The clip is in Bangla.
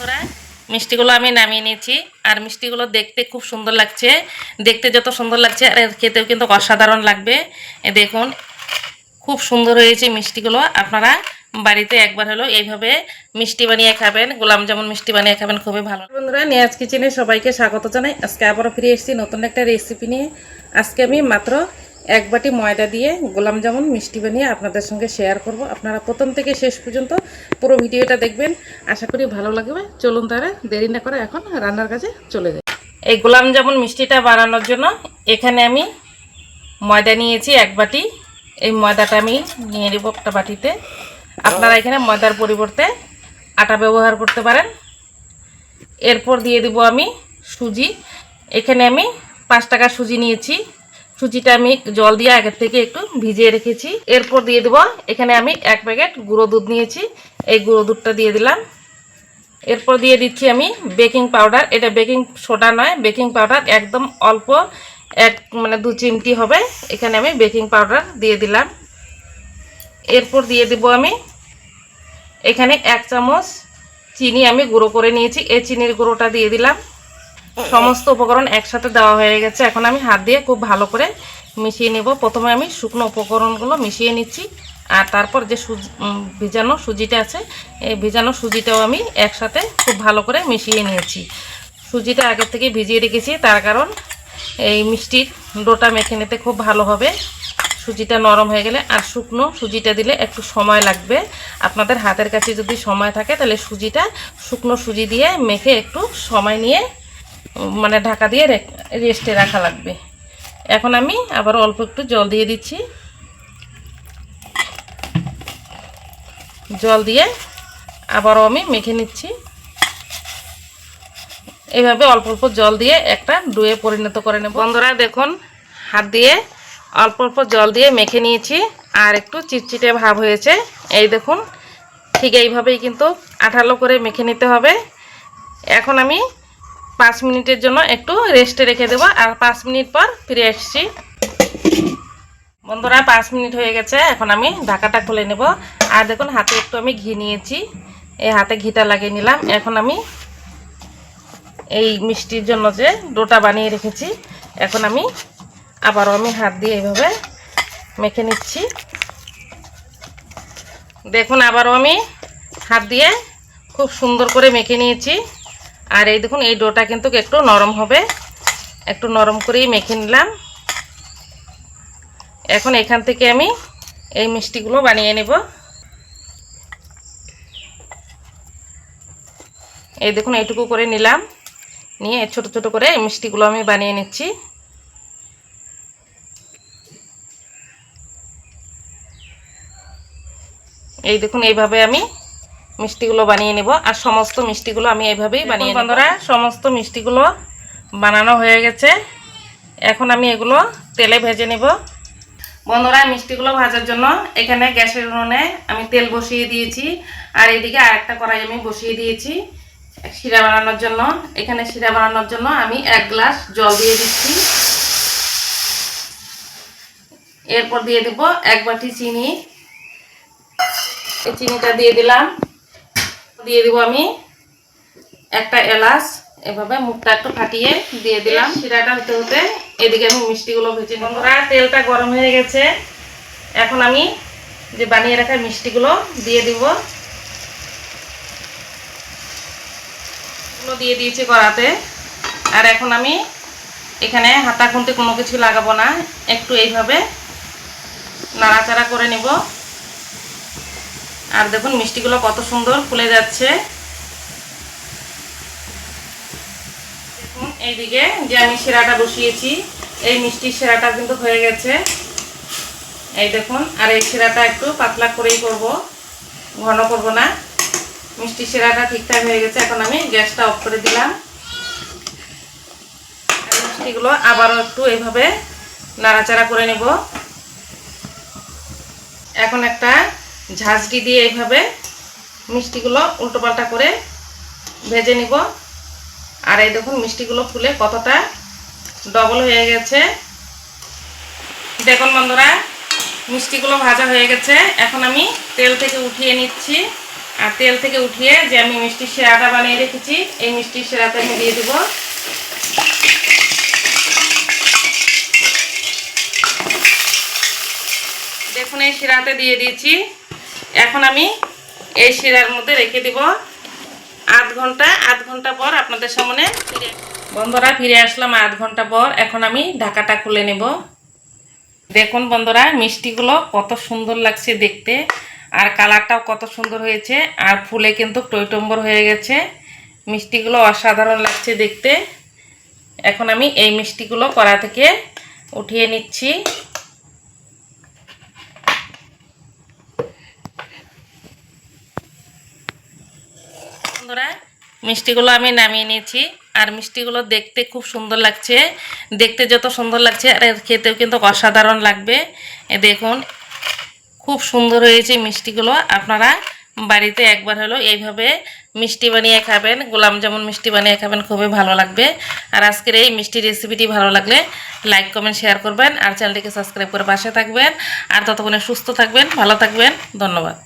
বন্ধুরা, মিষ্টিগুলো আমি নামিয়ে নিয়েছি আর মিষ্টিগুলো দেখতে খুব সুন্দর লাগছে। দেখতে যত সুন্দর লাগছে আর খেতেও কিন্তু অসাধারণ লাগবে। দেখুন, খুব সুন্দর হয়েছে মিষ্টিগুলো। আপনারা বাড়িতে একবার হলো এইভাবে মিষ্টি বানিয়ে খাবেন, গোলাপ জামুন মিষ্টি বানিয়ে খাবেন, খুবই ভালো। বন্ধুরা নিয়াজ কিচেনে সবাইকে স্বাগত জানাই। আজকে আবারও ফিরে এসেছি নতুন একটা রেসিপি নিয়ে। আজকে আমি মাত্র এক বাটি ময়দা দিয়ে গোলাম জামুন মিষ্টি বানিয়ে আপনাদের সঙ্গে শেয়ার করব। আপনারা প্রথম থেকে শেষ পর্যন্ত পুরো ভিডিওটা দেখবেন। আশা করি ভালো লাগবে। চলুন তারা দেরি না করে এখন রান্নার কাজে চলে যাই। এই গোলাম জামুন মিষ্টিটা বানানোর জন্য এখানে আমি ময়দা নিয়েছি এক বাটি। এই ময়দাটা আমি নিয়ে নেব একটা বাটিতে। আপনারা এখানে ময়দার পরিবর্তে আটা ব্যবহার করতে পারেন। এরপর দিয়ে দেব আমি সুজি। এখানে আমি পাঁচ টাকা সুজি নিয়েছি। সুজিটা আমি জল দিয়ে আগের থেকে একটু ভিজিয়ে রেখেছি। এরপর দিয়ে দেবো, এখানে আমি এক প্যাকেট গুঁড়ো দুধ নিয়েছি। এই গুঁড়ো দুধটা দিয়ে দিলাম। এরপর দিয়ে দিচ্ছি আমি বেকিং পাউডার। এটা বেকিং সোডা নয়, বেকিং পাউডার একদম অল্প, এক মানে দু চিমটি হবে। এখানে আমি বেকিং পাউডার দিয়ে দিলাম। এরপর দিয়ে দেবো আমি এখানে এক চামচ চিনি আমি গুঁড়ো করে নিয়েছি। এই চিনির গুঁড়োটা দিয়ে দিলাম। সমস্ত উপকরণ একসাথে দেওয়া হয়ে গেছে। এখন আমি হাত দিয়ে খুব ভালো করে মিশিয়ে নেব। প্রথমে আমি শুকনো উপকরণগুলো মিশিয়ে নিচ্ছি আর তারপর যে সুজি ভিজানো সুজিটা আছে, এই ভিজানো সুজিটাও আমি একসাথে খুব ভালো করে মিশিয়ে নিয়েছি। সুজিটা আগের থেকে ভিজিয়ে রেখেছি, তার কারণ এই মিষ্টির ডোটা মেখে নিতে খুব ভালো হবে। সুজিটা নরম হয়ে গেলে আর শুকনো সুজিটা দিলে একটু সময় লাগবে। আপনাদের হাতের কাছে যদি সময় থাকে, তাহলে সুজিটা শুকনো সুজি দিয়ে মেখে একটু সময় নিয়ে মানে ঢাকা দিয়ে রেস্টে রাখা লাগবে। এখন আমি আবার অল্প একটু জল দিয়ে দিচ্ছি। জল দিয়ে আবারও আমি মেখে নিচ্ছি। এইভাবে অল্প অল্প জল দিয়ে একটা ডুয়ে পরিণত করে নেব। বন্ধুরা দেখুন, হাত দিয়ে অল্প অল্প জল দিয়ে মেখে নিয়েছি আর একটু চিটচিটে ভাব হয়েছে। এই দেখুন, ঠিক এইভাবেই কিন্তু আঠালো করে মেখে নিতে হবে। এখন আমি পাঁচ মিনিটের জন্য একটু রেস্টে রেখে দেবো আর পাঁচ মিনিট পর ফিরে আসছি। বন্ধুরা, পাঁচ মিনিট হয়ে গেছে, এখন আমি ঢাকাটা খুলে নেব। আর দেখুন, হাতে একটু আমি ঘি নিয়েছি। এই হাতে ঘিটা লাগিয়ে নিলাম। এখন আমি এই মিষ্টির জন্য যে ডোটা বানিয়ে রেখেছি, এখন আমি আবারও আমি হাত দিয়ে এইভাবে মেখে নিচ্ছি। দেখুন, আবারও আমি হাত দিয়ে খুব সুন্দর করে মেখে নিয়েছি। আর এই দেখুন, এই ডোটা কিন্তু একটু নরম হবে। একটু নরম করেই মেখে নিলাম। এখন এখান থেকে আমি এই মিষ্টিগুলো বানিয়ে নেব। এই দেখুন, এইটুকু করে নিলাম। নিয়ে ছোট ছোট করে এই মিষ্টিগুলো আমি বানিয়ে নিচ্ছি। এই দেখুন, এইভাবে আমি মিষ্টিগুলো বানিয়ে নেব। আর সমস্ত মিষ্টিগুলো আমি এইভাবেই বানিয়ে বন্ধুরা সমস্ত মিষ্টিগুলো বানানো হয়ে গেছে। এখন আমি এগুলো তেলে ভেজে নেব। বন্ধুরা মিষ্টিগুলো ভাজার জন্য এখানে গ্যাসের উনুনে আমি তেল বসিয়ে দিয়েছি। আর এদিকে আরেকটা কড়াই আমি বসিয়ে দিয়েছি শিরা বানানোর জন্য। এখানে শিরা বানানোর জন্য আমি এক গ্লাস জল দিয়ে দিচ্ছি। এরপর দিয়ে দেব এক বাটি চিনি। এই চিনিটা দিয়ে দিলাম। দিয়ে দিব আমি একটা এলাচ। এভাবে মুখটা একটু ফাটিয়ে দিয়ে দিলাম। শিরাটা হতে হতে এদিকে আমি মিষ্টিগুলো ভেজে বন্ধুরা তেলটা গরম হয়ে গেছে। এখন আমি যে বানিয়ে রাখা মিষ্টিগুলো দিয়ে দিব। এগুলো দিয়ে দিয়েছি কড়াতে। আর এখন আমি এখানে হাতা খুন্তি কোনো কিছু লাগাবো না। একটু এইভাবে নাড়াচাড়া করে নেব। আর দেখুন মিষ্টিগুলো কত সুন্দর ফুলে যাচ্ছে। দেখুন, এইদিকে যে আমি সেরাটা বসিয়েছি, এই মিষ্টির সেরাটা কিন্তু হয়ে গেছে। এই দেখুন, আর এই সেরাটা একটু পাতলা করেই করব, ঘন করব না। মিষ্টি সেরাটা ঠিকঠাক হয়ে গেছে, এখন আমি গ্যাসটা অফ করে দিলাম। মিষ্টিগুলো আবারও একটু এইভাবে নাড়াচাড়া করে নেব। এখন একটা ঝাঁঝরি দিয়ে এইভাবে মিষ্টিগুলো উল্টোপাল্টা করে ভেজে নিব। আর এই দেখুন মিষ্টিগুলো ফুলে কতটা ডবল হয়ে গেছে। দেখুন বন্ধুরা, মিষ্টিগুলো ভাজা হয়ে গেছে। এখন আমি তেল থেকে উঠিয়ে নিচ্ছি। আর তেল থেকে উঠিয়ে যে আমি মিষ্টির সেরাটা বানিয়ে রেখেছি, এই মিষ্টির সেরাতে আমি দিয়ে দেবো। দেখুন এই শিরাতে দিয়ে দিয়েছি। এখন আমি এই শিরার মধ্যে রেখে দিব আধ ঘণ্টা আধ ঘণ্টা পর আপনাদের সামনে বন্ধুরা, ফিরে আসলাম আধ ঘণ্টা পর। এখন আমি ঢাকাটা খুলে নেব। দেখুন বন্ধুরা, মিষ্টিগুলো কত সুন্দর লাগছে দেখতে। আর কালারটাও কত সুন্দর হয়েছে। আর ফুলে কিন্তু টইটম্বর হয়ে গেছে। মিষ্টিগুলো অসাধারণ লাগছে দেখতে। এখন আমি এই মিষ্টিগুলো কড়া থেকে উঠিয়ে নিচ্ছি বন্ধুরা মিষ্টিগুলো আমি নামিয়ে নিয়েছি। আর মিষ্টিগুলো দেখতে খুব সুন্দর লাগছে। দেখতে যত সুন্দর লাগছে, আর খেতেও কিন্তু অসাধারণ লাগবে। দেখুন, খুব সুন্দর হয়েছে মিষ্টিগুলো। আপনারা বাড়িতে একবার হলো এইভাবে মিষ্টি বানিয়ে খাবেন, গোলাপ জামুন মিষ্টি বানিয়ে খাবেন, খুবই ভালো লাগবে। আর আজকের এই মিষ্টি রেসিপিটি ভালো লাগলে লাইক কমেন্ট শেয়ার করবেন। আর চ্যানেলটিকে সাবস্ক্রাইব করে পাশে থাকবেন। আর ততক্ষণে সুস্থ থাকবেন, ভালো থাকবেন। ধন্যবাদ।